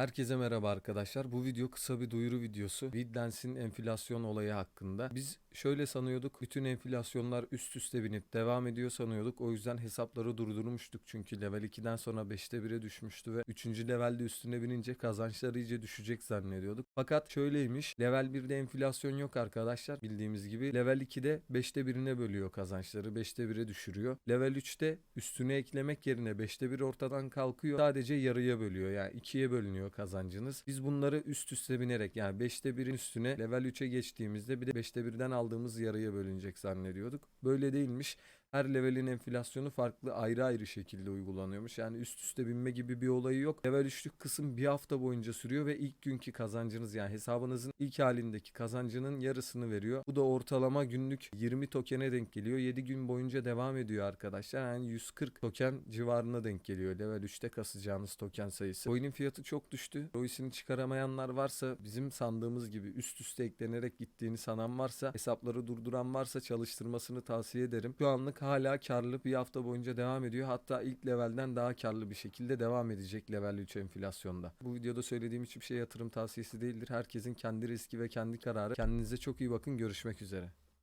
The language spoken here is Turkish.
Herkese merhaba arkadaşlar. Bu video kısa bir duyuru videosu. Biddens'in enflasyon olayı hakkında. Biz şöyle sanıyorduk. Bütün enflasyonlar üst üste binip devam ediyor sanıyorduk. O yüzden hesapları durdurmuştuk. Çünkü level 2'den sonra 5'te 1'e düşmüştü ve 3. levelde üstüne binince kazançları iyice düşecek zannediyorduk. Fakat şöyleymiş. Level 1'de enflasyon yok arkadaşlar. Bildiğimiz gibi. Level 2'de 5'te 1'ine bölüyor kazançları. 5'te 1'e düşürüyor. Level 3'te üstüne eklemek yerine 5'te 1 ortadan kalkıyor. Sadece yarıya bölüyor. Yani 2'ye bölünüyor kazancınız. Biz bunları üst üste binerek yani 5'te 1'in üstüne level 3'e geçtiğimizde bir de 5'te 1'den aldığımız yarıya bölünecek zannediyorduk. Böyle değilmiş. Her levelin enflasyonu farklı ayrı ayrı şekilde uygulanıyormuş. Yani üst üste binme gibi bir olayı yok. Level 3'lük kısım bir hafta boyunca sürüyor ve ilk günkü kazancınız yani hesabınızın ilk halindeki kazancının yarısını veriyor. Bu da ortalama günlük 20 tokene denk geliyor. 7 gün boyunca devam ediyor arkadaşlar. Yani 140 token civarına denk geliyor. Level 3'te kasacağınız token sayısı. Oyunun fiyatı çok düştü. Royce'ini çıkaramayanlar varsa bizim sandığımız gibi üst üste eklenerek gittiğini sanan varsa hesapları durduran varsa çalıştırmasını tavsiye ederim. Şu anlık hala karlı bir hafta boyunca devam ediyor. Hatta ilk levelden daha karlı bir şekilde devam edecek level 3 enflasyonda. Bu videoda söylediğim hiçbir şey yatırım tavsiyesi değildir. Herkesin kendi riski ve kendi kararı. Kendinize çok iyi bakın. Görüşmek üzere.